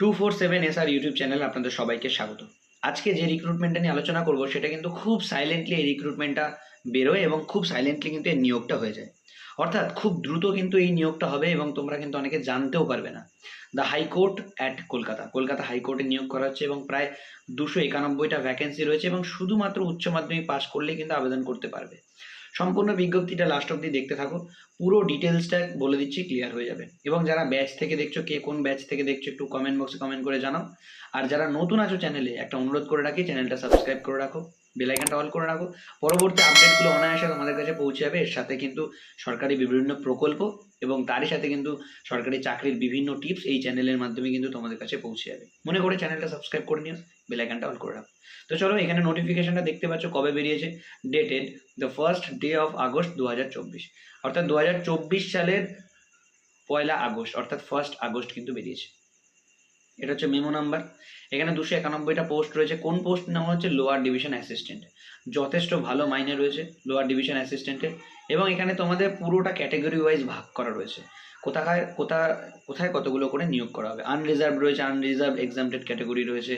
Two four seven S R YouTube channel আপনাদের সবাইকে স্বাগত। আজকে যে রিক্রুটমেন্টটা নিয়ে আলোচনা করব, সেটা কিন্তু খুব সাইলেন্টলি এই রিক্রুটমেন্টটা বেরোয় এবং খুব সাইলেন্টলি কিন্তু এই নিয়োগটা হয়ে যায়। অর্থাৎ খুব দ্রুত কিন্তু এই নিয়োগটা হবে এবং তোমরা কিন্তু অনেকে জানতেও পারবে না। The high court at Kolkata Kolkata হাইকোর্টে নিয়োগ করা হচ্ছে এবং প্রায় দুশো একানব্বইটা ভ্যাকেন্সি রয়েছে এবং শুধুমাত্র উচ্চ মাধ্যমিক পাস করলেই কিন্তু আবেদন করতে পারবে। সম্পূর্ণ বিজ্ঞপ্তিটা লাস্ট অব্দি দেখতে থাকো পুরো ডিটেলসটা বলে দিচ্ছি ক্লিয়ার হয়ে যাবে। এবং যারা ব্যাচ থেকে দেখছ, কে কোন ব্যাচ থেকে দেখছ, একটু কমেন্ট বক্সে কমেন্ট করে জানাও। আর যারা নতুন আছো চ্যানেলে একটা অনুরোধ করে রাখি চ্যানেলটা সাবস্ক্রাইব করে রাখো। বেলাইকানটা অল করে রাখো। পরবর্তী আপডেটগুলো অনায়াসে তোমাদের কাছে পৌঁছে যাবে। এর সাথে কিন্তু সরকারি বিভিন্ন প্রকল্প এবং তারই সাথে কিন্তু সরকারি চাকরির বিভিন্ন টিপস এই চ্যানেলের মাধ্যমে কিন্তু তোমাদের কাছে পৌঁছে যাবে। মনে করে চ্যানেলটা সাবস্ক্রাইব করে নিও বেলাইকানটা অল করে রাখো। তো চলো, এখানে নোটিফিকেশনটা দেখতে পাচ্ছ কবে বেরিয়েছে? Dated the first day of August দু হাজার চব্বিশ। অর্থাৎ দু হাজার চব্বিশ সালের পয়লা আগস্ট, অর্থাৎ ফার্স্ট আগস্ট কিন্তু বেরিয়েছে। এটা হচ্ছে মেমো নাম্বার এখানে দুশো একানব্বইটা পোস্ট রয়েছে। কোন পোস্ট নাম হচ্ছে লোয়ার ডিভিশন অ্যাসিস্ট্যান্ট যথেষ্ট ভালো মাইনে রয়েছে লোয়ার ডিভিশন অ্যাসিস্ট্যান্টের এবং এখানে তোমাদের পুরোটা ক্যাটেগরি ওয়াইজ ভাগ করা রয়েছে। কোথায় কোথা, কোথায় কতগুলো করে নিয়োগ করা হবে? আনরিজার্ভ রয়েছে আনরিজার্ভ এক্সামটেড ক্যাটেগরি রয়েছে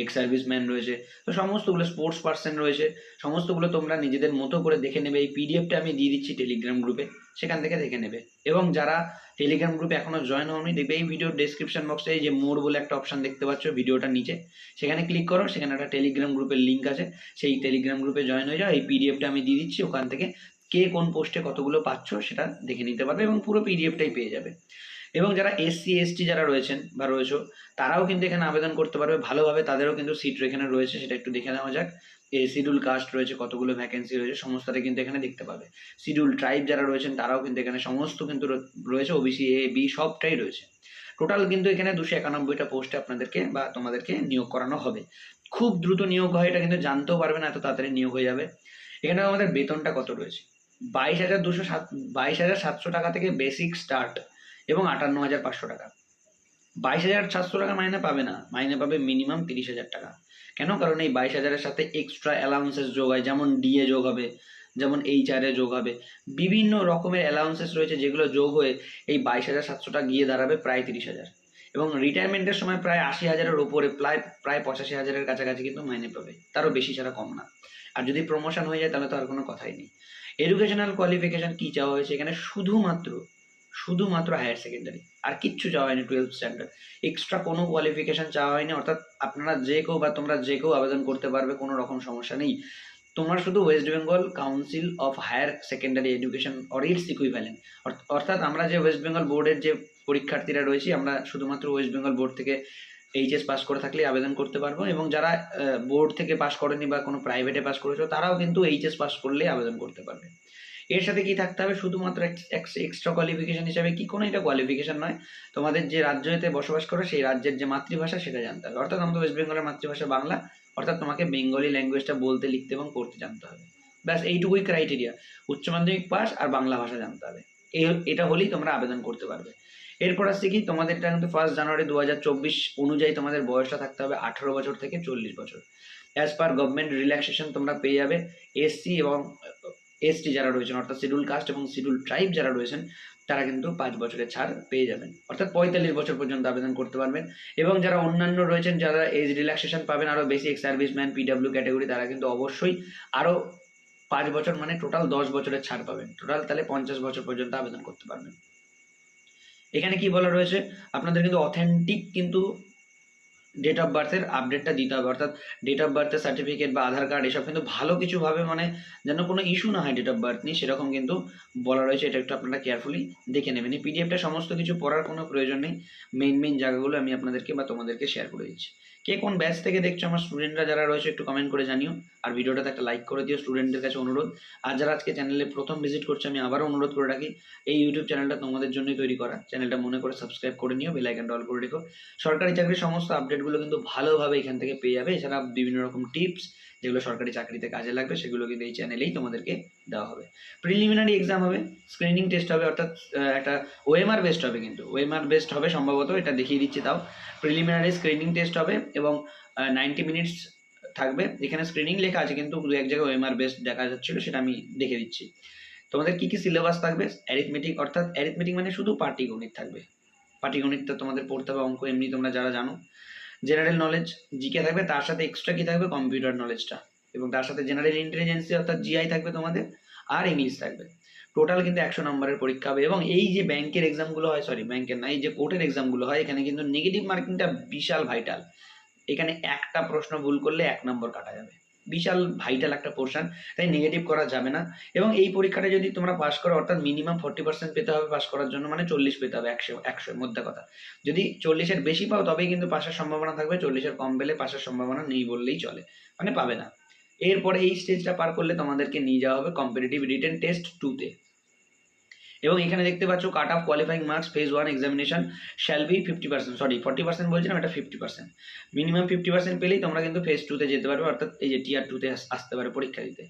এক্স সার্ভিসম্যান রয়েছে, তো সমস্তগুলো স্পোর্টস পার্সন রয়েছে, সমস্তগুলো তোমরা নিজেদের মতো করে দেখে নেবে। এই পিডিএফটা আমি দিয়ে দিচ্ছি টেলিগ্রাম গ্রুপে সেখান থেকে দেখে নেবে। এবং যারা টেলিগ্রাম গ্রুপে এখনও জয়েন হওনি, দেখবে এই ভিডিওর ডেসক্রিপশন বক্সে এই যে মোর বলে একটা অপশন দেখতে পাচ্ছ ভিডিওটার নিচে। সেখানে ক্লিক করো, সেখানে একটা টেলিগ্রাম গ্রুপের লিঙ্ক আছে। সেই টেলিগ্রাম গ্রুপে জয়েন হয়ে যাও, এই পিডিএফটা আমি দিয়ে দিচ্ছি, ওখান থেকে কে কোন পোস্টে কতগুলো পাচ্ছ সেটা দেখে নিতে পারবে এবং পুরো পিডিএফটাই পেয়ে যাবে। এবং যারা এসসি এসটি যারা রয়েছেন বা রয়েছে, তারাও কিন্তু এখানে আবেদন করতে পারবে। ভালোভাবে তাদেরও কিন্তু সিট এখানে রয়েছে, সেটা একটু দেখে নেওয়া যাক। শিডিউল কাস্ট রয়েছে, কতগুলো ভ্যাকেন্সি রয়েছে, সমস্তটা কিন্তু এখানে দেখতে পাবে। শিডিউল ট্রাইব যারা রয়েছেন, তারাও কিন্তু এখানে সমস্ত কিন্তু রয়েছে ওবিসি এ বি সবটাই রয়েছে। টোটাল কিন্তু এখানে দুশো একানব্বইটা পোস্টে আপনাদেরকে বা তোমাদেরকে নিয়োগ করানো হবে। খুব দ্রুত নিয়োগ হয়, এটা কিন্তু জানতেও পারবে না, এত তাড়াতাড়ি নিয়োগ হয়ে যাবে। এখানে আমাদের বেতনটা কত রয়েছে? বাইশ হাজার দুশো সাত, বাইশ হাজার সাতশো টাকা থেকে বেসিক স্টার্ট এবং আটান্ন হাজার পাঁচশো টাকা। বাইশ হাজার সাতশো টাকা মাইনে পাবে না, মাইনে পাবে মিনিমাম তিরিশ হাজার টাকা। কেন? কারণ এই বাইশ হাজারের সাথে এক্সট্রা অ্যালাউন্সেস যোগ হয়, যেমন ডিএ যোগ হবে, যেমন এইচ আর এ যোগ হবে। বিভিন্ন রকমের অ্যালাউন্সেস রয়েছে যেগুলো যোগ হয়ে এই বাইশ হাজার সাতশোটা গিয়ে দাঁড়াবে প্রায় তিরিশ হাজার। এবং রিটায়ারমেন্টের সময় প্রায় আশি হাজারের ওপরে প্রায় প্রায় পঁচাশি হাজারের কাছাকাছি কিন্তু মাইনে পাবে। তারও বেশি ছাড়া কম না। আর যদি প্রমোশন হয়ে যায়, তাহলে তো আর কোনো কথাই নেই। এডুকেশনাল কোয়ালিফিকেশন কী চাওয়া হয়েছে এখানে? শুধুমাত্র শুধুমাত্র হায়ার সেকেন্ডারি আর কিচ্ছু চাওয়া হয়নি টুয়েলভ স্ট্যান্ডার্ড এক্সট্রা কোনো কোয়ালিফিকেশন চাওয়া হয়নি, অর্থাৎ আপনারা যে কেউ বা তোমরা যে কেউ আবেদন করতে পারবে, কোনো রকম সমস্যা নেই। তোমার শুধু West Bengal Council of Higher Secondary Education or it's equivalent অর্থাৎ আমরা যে ওয়েস্ট বেঙ্গল বোর্ডের যে পরীক্ষার্থীরা রয়েছি, আমরা শুধুমাত্র ওয়েস্ট বেঙ্গল বোর্ড থেকে এইচএস পাস করে থাকলে আবেদন করতে পারব এবং যারা বোর্ড থেকে পাস করেনি বা কোনো প্রাইভেটে পাস করেছ, তারাও কিন্তু এইচএস পাস করলে আবেদন করতে পারবে। এর সাথে কি থাকতে হবে? শুধুমাত্র এক্সট্রা কোয়ালিফিকেশন হিসাবে কি কোনো এটা কোয়ালিফিকেশন নয়। তোমাদের যে রাজ্যতে বসবাস করো, সেই রাজ্যের যে মাতৃভাষা সেটা জানতে হবে। অর্থাৎ আমাদের ওয়েস্ট বেঙ্গলের মাতৃভাষা বাংলা, অর্থাৎ তোমাকে বেঙ্গলি ল্যাঙ্গুয়েজটা বলতে, লিখতে এবং পড়তে জানতে হবে। ব্যাস, এইটুকুই ক্রাইটেরিয়া উচ্চ মাধ্যমিক পাস আর বাংলা ভাষা জানতে হবে। এটা হলেই তোমরা আবেদন করতে পারবে। এরপর আসছে কি? তোমাদের এটা কিন্তু ফার্স্ট জানুয়ারি দু হাজার চব্বিশ অনুযায়ী তোমাদের বয়সটা থাকতে হবে আঠেরো বছর থেকে চল্লিশ বছর। অ্যাজ পার গভর্নমেন্ট রিল্যাক্সেশন তোমরা পেয়ে যাবে। এসসি এবং এসটি যারা রয়েছেন, অর্থাৎ শিডিউল কাস্ট এবং শিডিউল ট্রাইব যারা রয়েছেন, তারা কিন্তু পাঁচ বছরের ছাড় পেয়ে যাবেন। অর্থাৎ পঁয়তাল্লিশ বছর পর্যন্ত আবেদন করতে পারবেন। এবং যারা অন্যান্য রয়েছেন, যারা এজ রিল্যাক্সেশন পাবেন আরও বেসিক সার্ভিসম্যান পিডাব্লিউ ক্যাটাগরি তারা কিন্তু অবশ্যই আরও পাঁচ বছর মানে টোটাল দশ বছরের ছাড় পাবেন। টোটাল তাহলে পঞ্চাশ বছর পর্যন্ত আবেদন করতে পারবেন। এখানে কি বলা রয়েছে? আপনাদের কিন্তু অথেন্টিক কিন্তু ডেট অফ বার্থের আপডেটটা দিতে হবে। অর্থাৎ ডেট অফ বার্থের সার্টিফিকেট বা আধার কার্ড এসব কিন্তু ভালো কিছুভাবে মানে যেন কোনো ইস্যু না হয় ডেট অফ বার্থ নিয়ে, সেরকম কিন্তু বলা রয়েছে। এটা একটু আপনারা কেয়ারফুলি দেখে নেবেন। এই পিডিএফটা সমস্ত কিছু পড়ার কোনো প্রয়োজন নেই। মেইন মেইন জায়গাগুলো আমি আপনাদেরকে বা তোমাদেরকে শেয়ার করে দিচ্ছি। কে কোন ব্যাচ থেকে দেখছ? আমার স্টুডেন্টরা যারা রয়েছে, একটু কমেন্ট করে জানিও। আর ভিডিওটাতে একটা লাইক করে দিও। স্টুডেন্টদের কাছে অনুরোধ। আর যারা আজকে চ্যানেলে প্রথম ভিজিট করছে, আমি আবারও অনুরোধ করে রাখি, এই ইউটিউব চ্যানেলটা তোমাদের জন্যই তৈরি করা। চ্যানেলটা মনে করে সাবস্ক্রাইব করে নিও। বেল আইকনটা অল করে রেখো। সরকারি চাকরির সমস্ত আপডেটগুলো কিন্তু ভালোভাবে এখান থেকে পেয়ে যাবে। এছাড়া বিভিন্ন রকম টিপস যেগুলো সরকারি চাকরিতে কাজে লাগবে, সেগুলো কিন্তু এই চ্যানেলেই তোমাদেরকে দেওয়া হবে। প্রিলিমিনারি এক্সাম হবে স্ক্রিনিং টেস্ট হবে, অর্থাৎ একটা ওএমআর বেস্ট হবে কিন্তু। ওএমআর বেস্ট হবে সম্ভবত, এটা দেখিয়ে দিচ্ছি তাও। প্রিলিমিনারি স্ক্রিনিং টেস্ট হবে এবং নাইনটি মিনিটস থাকবে। এখানে স্ক্রিনিং লেখা আছে কিন্তু দু এক জায়গায় ওএমআর বেস্ট দেখা যাচ্ছিল, সেটা আমি দেখে দিচ্ছি। তোমাদের কি কি সিলেবাস থাকবে? অ্যারিথমেটিক অর্থাৎ অ্যারিথমেটিক মানে শুধু পাটিগণিত থাকবে। পাটিগণিতটা তোমাদের পড়তে হবে, অঙ্ক এমনি তোমরা যারা জানো। জেনারেল নলেজ জিকে থাকবে, তার সাথে এক্সট্রা কি থাকবে? কম্পিউটার নলেজটা এবং তার সাথে জেনারেল ইন্টেলিজেন্সি অর্থাৎ জিআই থাকবে তোমাদের, আর ইংলিশ থাকবে। টোটাল কিন্তু একশো নম্বরের পরীক্ষা হবে এবং এই যে ব্যাংকের এক্সামগুলো হয় সরি ব্যাংকের না, এই যে কোর্টের এক্সামগুলো হয়, এখানে কিন্তু নেগেটিভ মার্কিংটা বিশাল ভাইটাল এখানে একটা প্রশ্ন ভুল করলে এক নম্বর কাটা যাবে। বিশাল ভাইটাল একটা পোর্শন তাই নেগেটিভ করা যাবে না। এবং এই পরীক্ষাটা যদি তোমরা পাস করো, অর্থাৎ মিনিমাম ফর্টি পার্সেন্ট পেতে হবে পাস করার জন্য মানে চল্লিশ পেতে হবে, একশো, একশোর মধ্যে কথা। যদি চল্লিশের বেশি পাও, তবেই কিন্তু পাশের সম্ভাবনা থাকবে, চল্লিশের কম পেলে পাশের সম্ভাবনা নেই বললেই চলে মানে পাবে না। এরপরে এই স্টেজটা পার করলে তোমাদেরকে নিয়ে যাওয়া হবে কম্পিটিটিভ রিটেন টেস্ট টুতে এবং এখানে দেখতে পাচ্ছ cut off qualifying marks phase one examination shall be fifty percent sorry forty percent বলছিলাম, এটা fifty percent minimum fifty percent পেলেই তোমরা কিন্তু ফেজ টুতে যেতে পারবে, অর্থাৎ এই যে টিয়ার টুতে আসতে পারে পরীক্ষা দিতে।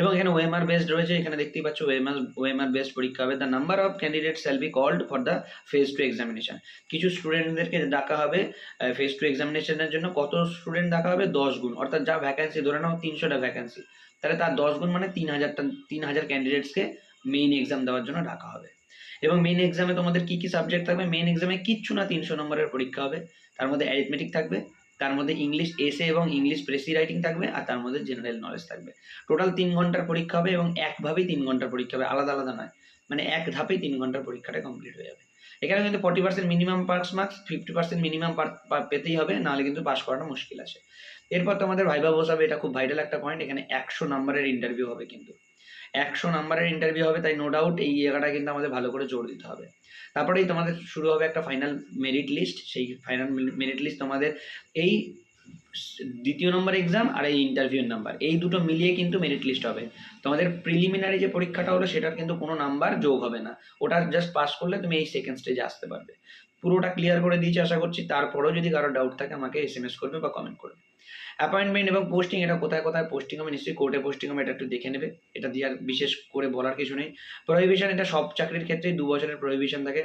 এবং এখানে ওএমআর বেসড রয়েছে, এখানে দেখতেই পাচ্ছ ওএমআর ওএমআর বেসড পরীক্ষা হবে। The number of candidate shall be called for the phase two examination কিছু স্টুডেন্টদেরকে ডাকা হবে ফেজ টু এক্সামিনেশনের জন্য। কত স্টুডেন্ট ডাকা হবে? দশ গুণ। অর্থাৎ যা ভ্যাকেন্সি ধরে নাও তিনশোটা ভ্যাকেন্সি তাহলে তার দশ গুণ মানে তিন হাজারটা, তিন হাজার ক্যান্ডিডেটসকে মেইন এক্সাম দেওয়ার জন্য ডাকা হবে। এবং মেইন এক্সামে তোমাদের কি কি সাবজেক্ট থাকবে? মেইন এক্সামে কিচ্ছু না তিনশো নম্বরের পরীক্ষা হবে। তার মধ্যে অ্যারিথমেটিক থাকবে, তার মধ্যে ইংলিশ এসে এবং ইংলিশ প্রেসি রাইটিং থাকবে, আর তার মধ্যে জেনারেল নলেজ থাকবে। টোটাল তিন ঘণ্টার পরীক্ষা হবে এবং একভাবেই তিন ঘণ্টার পরীক্ষা হবে, আলাদা আলাদা নয়। মানে এক ধাপেই তিন ঘণ্টার পরীক্ষাটা কমপ্লিট হয়ে যাবে। এখানে কিন্তু forty percent minimum pass marks fifty percent minimum পেতেই হবে, নাহলে কিন্তু পাস করাটা মুশকিল আছে। এরপর তোমাদের ভাইবা বসাবে এটা খুব ভাইটাল একটা পয়েন্ট এখানে একশো নাম্বারের ইন্টারভিউ হবে কিন্তু। একশো নাম্বারের ইন্টারভিউ হবে, তাই নো ডাউট এই জায়গাটা কিন্তু আমাদের ভালো করে জোর দিতে হবে। তারপরেই তোমাদের শুরু হবে একটা ফাইনাল মেরিট লিস্ট সেই ফাইনাল মেরিট লিস্ট তোমাদের এই দ্বিতীয় নম্বর এক্সাম আর এই ইন্টারভিউর নাম্বার এই দুটো মিলিয়ে কিন্তু মেরিট লিস্ট হবে। তোমাদের প্রিলিমিনারি যে পরীক্ষাটা হলো, সেটার কিন্তু কোনো নাম্বার যোগ হবে না। ওটা জাস্ট পাস করলে তুমি এই সেকেন্ড স্টেজে আসতে পারবে। পুরোটা ক্লিয়ার করে দিয়েছি, আশা করছি। তারপরেও যদি কারও ডাউট থাকে, আমাকে এস এম এস করবে বা কমেন্ট করবে। অ্যাপয়েন্টমেন্ট এবং পোস্টিং এটা কোথায় কোথায় পোস্টিং হবে, নিশ্চয়ই কোর্টে পোস্টিং হবে, এটা একটু দেখে নেবে। এটা দিয়ে আর বিশেষ করে বলার কিছু নেই। প্রহিবিশন এটা সব চাকরির ক্ষেত্রেই দু বছরের প্রহিবিশন থাকে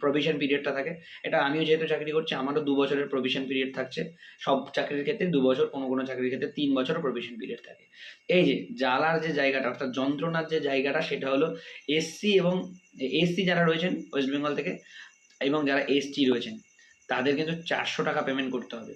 প্রভিশন পিরিয়ডটা থাকে। এটা আমিও যেহেতু চাকরি করছি, আমারও দু বছরের প্রভিশন পিরিয়ড থাকছে। সব চাকরির ক্ষেত্রে দু বছর, কোনো কোনো চাকরির ক্ষেত্রে তিন বছর প্রভিশন পিরিয়ড থাকে। এই যে, জ্বালার যে জায়গাটা, অর্থাৎ যন্ত্রণার যে জায়গাটা, সেটা হলো এসসি এবং এসসি যারা রয়েছেন ওয়েস্ট বেঙ্গল থেকে এবং যারা এসটি রয়েছেন, তাদের কিন্তু চারশো টাকা পেমেন্ট করতে হবে।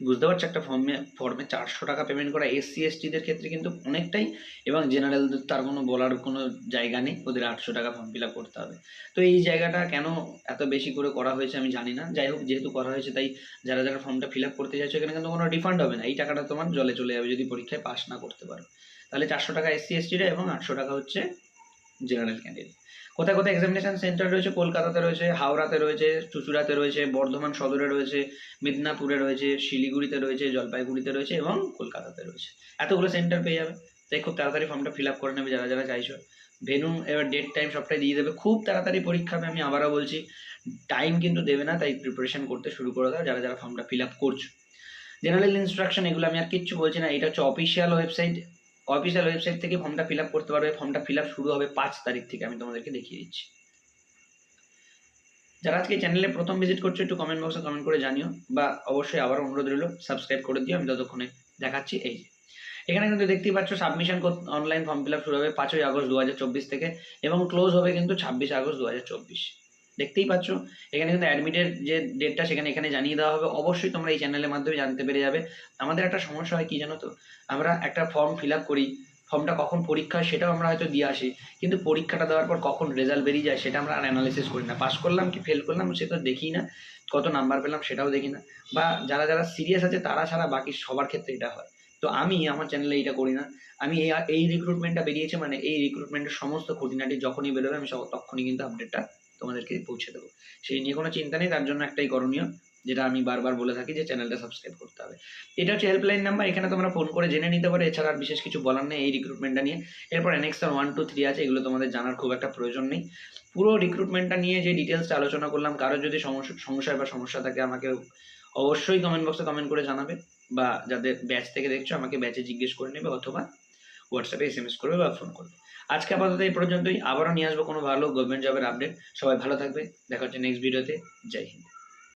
বুঝতে পারছ? একটা ফর্মে ফর্মে চারশো টাকা পেমেন্ট করা এসসি এসটিদের ক্ষেত্রে কিন্তু অনেকটাই এবং জেনারেলদের তার কোনো বলার কোনো জায়গা নেই, ওদের আটশো টাকা ফর্ম ফিল করতে হবে। তো এই জায়গাটা কেন এত বেশি করে করা হয়েছে আমি জানি না। যাই হোক, যেহেতু করা হয়েছে, তাই যারা যারা ফর্মটা ফিল করতে চাইছো, এখানে কিন্তু কোনো রিফান্ড হবে না। এই টাকাটা তোমার জলে চলে যাবে যদি পরীক্ষায় পাস না করতে পারো। তাহলে চারশো টাকা এসসি এসটিরা এবং আটশো টাকা হচ্ছে জেনারেল ক্যান্ডিডেট কোথায় কোথায় এক্সামিনেশন সেন্টার রয়েছে? কলকাতাতে রয়েছে, হাওড়াতে রয়েছে, চুচুড়াতে রয়েছে, বর্ধমান সদরে রয়েছে, মিদনাপুরে রয়েছে, শিলিগুড়িতে রয়েছে, জলপাইগুড়িতে রয়েছে এবং কলকাতাতে রয়েছে। এতগুলো সেন্টার পেয়ে যাবে। তাই খুব তাড়াতাড়ি ফর্মটা ফিল আপ করে নেবে যারা যারা চাইছো। ভেনু এবার ডেট টাইম সবটাই দিয়ে দেবে। খুব তাড়াতাড়ি পরীক্ষা হবে, আমি আবারও বলছি। টাইম কিন্তু দেবে না, তাই প্রিপারেশন করতে শুরু করে দাও যারা যারা ফর্মটা ফিল আপ করছ। জেনারেল ইনস্ট্রাকশন এগুলো আমি আর কিচ্ছু বলছি না, এটা হচ্ছে অফিসিয়াল ওয়েবসাইট অফিসিয়াল ওয়েবসাইট থেকে ফর্মটা ফিল আপ করতে পারবে। ফর্মটা ফিল আপ শুরু হবে পাঁচ তারিখ থেকে, আমি তোমাদেরকে দেখিয়ে দিচ্ছি। যারা আজকে চ্যানেলে প্রথম ভিজিট করছ, একটু কমেন্ট বক্সে কমেন্ট করে জানিও, বা অবশ্যই আবার অনুরোধ রইল সাবস্ক্রাইব করে দিও, আমি ততক্ষণে দেখাচ্ছি। এই যে, এখানে কিন্তু দেখতেই পাচ্ছ submission online form fill up শুরু হবে পাঁচই আগস্ট দুহাজার চব্বিশ থেকে, এবং ক্লোজ হবে কিন্তু ছাব্বিশে আগস্ট দুহাজার চব্বিশ। দেখতেই পাচ্ছ। এখানে কিন্তু অ্যাডমিটের যে ডেটটা সেখানে এখানে জানিয়ে দেওয়া হবে। অবশ্যই তোমরা এই চ্যানেলের মাধ্যমে জানতে পেরে যাবে। আমাদের একটা সমস্যা হয় কি জানো তো? আমরা একটা ফর্ম ফিল আপ করি ফর্মটা কখন পরীক্ষা সেটাও আমরা হয়তো দিয়ে আসি। কিন্তু পরীক্ষাটা দেওয়ার পর কখন রেজাল্ট বেরিয়ে যায় সেটা আমরা আর অ্যানালিসিস করি না। পাস করলাম কি ফেল করলাম সেটা দেখি না। কত নাম্বার পেলাম সেটাও দেখি না। বা যারা যারা সিরিয়াস আছে তারা ছাড়া বাকি সবার ক্ষেত্রে এটা হয়। তো আমি আমার চ্যানেলে এটা করি না। আমি এই এই রিক্রুটমেন্টটা বেরিয়েছে মানে এই রিক্রুটমেন্টের সমস্ত খুঁটিনাটি যখনই বেরোবে আমি সব তখনই কিন্তু আপডেটটা তোমাদেরকে পৌঁছে দেবো। সেই নিয়ে কোনো চিন্তা নেই, তার জন্য একটাই করণীয়, যেটা আমি বারবার বলে থাকি যে চ্যানেলটা সাবস্ক্রাইব করতে হবে। এটা হচ্ছে হেল্পলাইন নাম্বার এখানে তোমরা ফোন করে জেনে নিতে পারো, এছাড়া আর বিশেষ কিছু বলার নেই এই রিক্রুটমেন্টটা নিয়ে। এরপর নেক্সট ওয়ান টু থ্রি আছে, এগুলো তোমাদের জানার খুব একটা প্রয়োজন নেই। পুরো রিক্রুটমেন্টটা নিয়ে যে ডিটেলসটা আলোচনা করলাম, কারও যদি সমস্যা বা সমস্যা থাকে আমাকে অবশ্যই কমেন্ট বক্সে কমেন্ট করে জানাবে, বা যাদের ব্যাচ থেকে দেখছ, আমাকে ব্যাচে জিজ্ঞেস করে নেবে, অথবা হোয়াটসঅ্যাপে এস এম এস করবে বা ফোন করবে। আজকে আপাতত এই পর্যন্তই। আবারও নিয়ে আসব কোনো ভালো গভর্নমেন্ট জবের আপডেট সবাই ভালো থাকবে। দেখা হচ্ছে নেক্সট ভিডিওতে জয় হিন্দ।